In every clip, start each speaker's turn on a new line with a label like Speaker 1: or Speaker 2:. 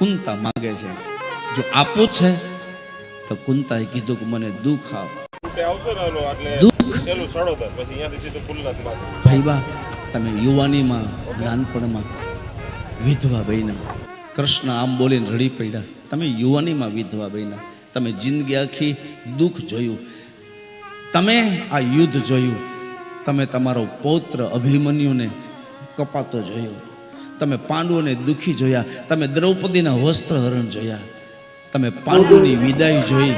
Speaker 1: કુંતા માગે છે. જો આપો છે તો કુંતાએ કીધું કે મને દુઃખ આવ.
Speaker 2: ફૂલનાથમાં
Speaker 1: ભાઈબા તમે યુવાનીમાં નાનપણમાં વિધવા બન્યા. કૃષ્ણ આમ બોલીને રડી પડ્યા. તમે યુવાનીમાં વિધવા બન્યા. તમે જિંદગી આખી દુઃખ જોયું. તમે આ યુદ્ધ જોયું. તમે તમારો પૌત્ર અભિમન્યુને કપાતો જોયો. તમે પાંડવોને દુઃખી જોયા તમે દ્રૌપદીના વસ્ત્રહરણ જોયા તમે પાંડવોની વિદાય જોઈ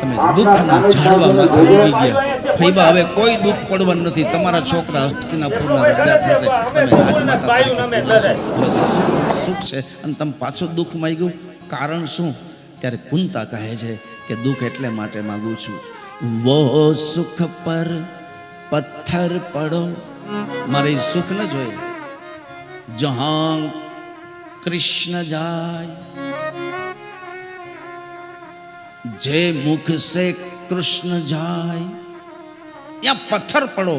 Speaker 1: તમે દુઃખના ઝાડવામાંથી ઉગી ગયા. ફૈબા હવે કોઈ દુઃખ પડવાનું નથી. તમારા છોકરા હસ્તિનાપુરના રાજા થશે. તમે રાજમાતા સુખ છે. અને તમે પાછું દુઃખ માંગ્યું. કારણ શું? ત્યારે કુંતા કહે છે કે દુઃખ એટલે માટે માગું છું. વો સુખ પર પથ્થર પડો. મારે સુખ ન જોઈએ. જહાં કૃષ્ણ જાય જે મુખ સે કૃષ્ણ જાય ત્યાં પથ્થર પડો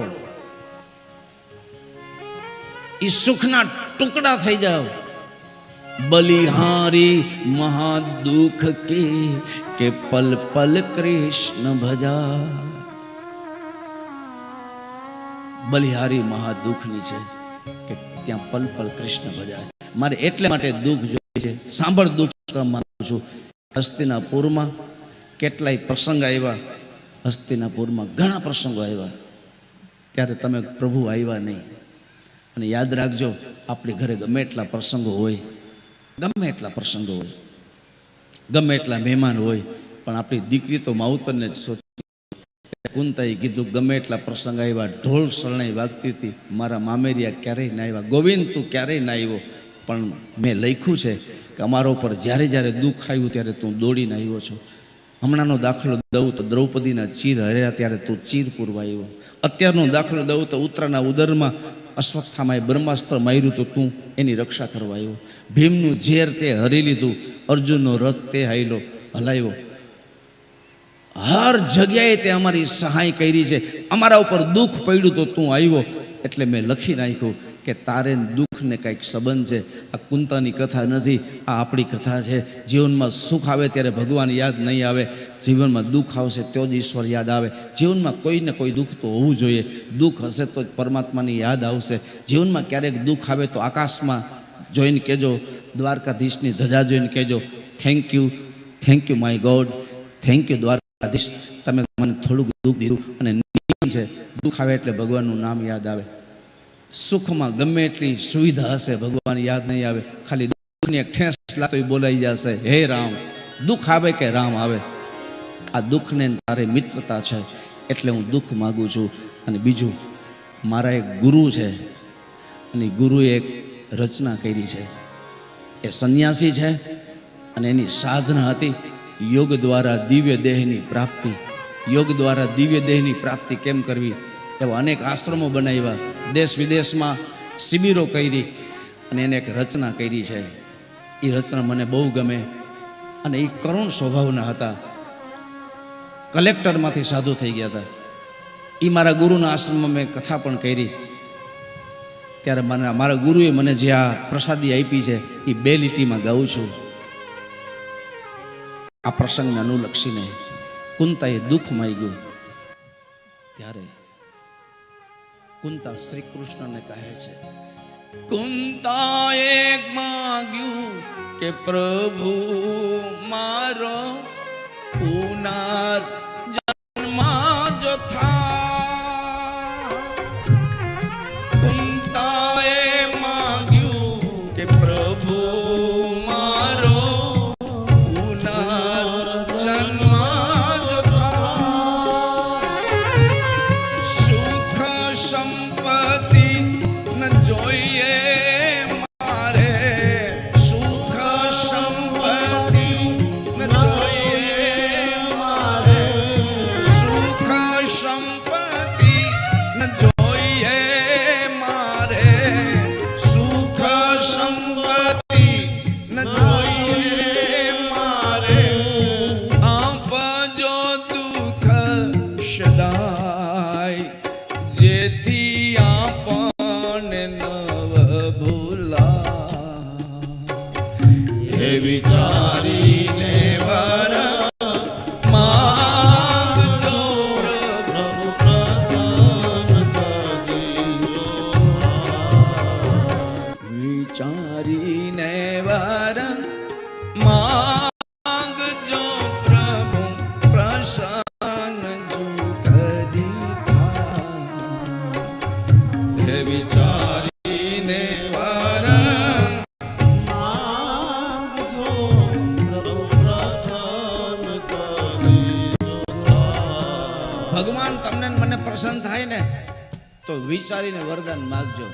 Speaker 1: ઈ સુખના ટુકડા થઈ જાઓ બલિહારી મહાદુખ કે કે પલ પલ કૃષ્ણ ભજા બલિહારી મહાદુખની છે કે ત્યાં પલ પલ કૃષ્ણ ભજાય. મારે એટલે માટે દુઃખ જોઈએ છે. સાંભળ દુઃખ માનું છું. હસ્તિનાપુરમાં કેટલાય પ્રસંગ આવ્યા. હસ્તિનાપુરમાં ઘણા પ્રસંગો આવ્યા. ત્યારે તમે પ્રભુ આવ્યા નહીં. અને યાદ રાખજો, આપણે ઘરે ગમે એટલા પ્રસંગો હોય, ગમે એટલા પ્રસંગો હોય, ગમે એટલા મહેમાન હોય, પણ આપણી દીકરી તો માવતરને જ કુંતાએ કીધું, ગમે એટલા પ્રસંગ આવ્યા, ઢોલ શરણાઈ વાગતી હતી. મારા મામેરિયા ક્યારેય ના આવ્યા. ગોવિંદ, તું ક્યારેય ના આવ્યો. પણ મેં લખ્યું છે કે અમારા ઉપર જ્યારે જ્યારે દુઃખ આવ્યું ત્યારે તું દોડીને આવ્યો છો. હમણાંનો દાખલો દઉં તો દ્રૌપદીના ચીર હર્યા ત્યારે તું ચીર પૂરવા આવ્યો. અત્યારનો દાખલો દઉં તો ઉત્તરાના ઉદરમાં અશ્વત્થામાએ બ્રહ્માસ્ત્ર માર્યું તો તું એની રક્ષા કરવા આવ્યો. ભીમનું ઝેર તે હરી લીધું. અર્જુનનો રથ તે હાઈલો હલાવ્યો. હર જગ્યાએ તે અમારી સહાય કરી છે. અમારા ઉપર દુઃખ પડ્યું તો તું આવ્યો. એટલે મેં લખી નાખ્યું કે તારે દુઃખને કંઈક સંબંધ છે. આ કુંતાની કથા નથી, આ આપણી કથા છે. જીવનમાં સુખ આવે ત્યારે ભગવાન યાદ નહીં આવે. જીવનમાં દુઃખ આવશે તો જ ઈશ્વર યાદ આવે. જીવનમાં કોઈને કોઈ દુઃખ તો હોવું જોઈએ. દુઃખ હશે તો જ પરમાત્માની યાદ આવશે. જીવનમાં ક્યારેક દુઃખ આવે તો આકાશમાં જોઈને કહેજો, દ્વારકાધીશની ધજા જોઈને કહેજો thank you thank you my God thank you Dwarkadhish તમે મને થોડુંક દુઃખ દીધું અને નિયમ છે. દુઃખ આવે એટલે ભગવાનનું નામ યાદ આવે. સુખમાં ગમે એટલી સુવિધા હશે, ભગવાન યાદ નહીં આવે. ખાલી દુઃખની એક ઠેસ લાગતો બોલાઈ જશે. હે રામ, દુઃખ આવે કે રામ આવે? આ દુઃખને તારે મિત્રતા છે, એટલે હું દુઃખ માગું છું. અને બીજું, મારા એક ગુરુ છે. અને ગુરુએ એક રચના કરી છે. એ સંન્યાસી છે અને એની સાધના હતી. યોગ દ્વારા દિવ્ય દેહની પ્રાપ્તિ, યોગ દ્વારા દિવ્ય દેહની પ્રાપ્તિ કેમ કરવી? એવા અનેક આશ્રમો બનાવ્યા, દેશ વિદેશમાં શિબિરો કરી અને એને એક રચના કરી છે. એ રચના મને બહુ ગમે અને એ કરુણ સ્વભાવના હતા. કલેક્ટરમાંથી સાધુ થઈ ગયા હતા. એ મારા ગુરુના આશ્રમમાં મેં કથા પણ કરી. ત્યારે મને મારા ગુરુએ મને જે આ પ્રસાદી આપી છે, એ બે લીટીમાં ગાઉં છું. આ પ્રસંગને અનુલક્ષીને કુંતાએ દુઃખ માગ્યું. ત્યારે કુંતા શ્રી કૃષ્ણને કહે છે, કુંતાએ માગ્યું કે પ્રભુ મારો પુનર હે વિચારીને વર વિચારીને વર ભગવાન તમને મને પ્રસન્ન થાય ને તો વિચારીને વરદાન માગજો.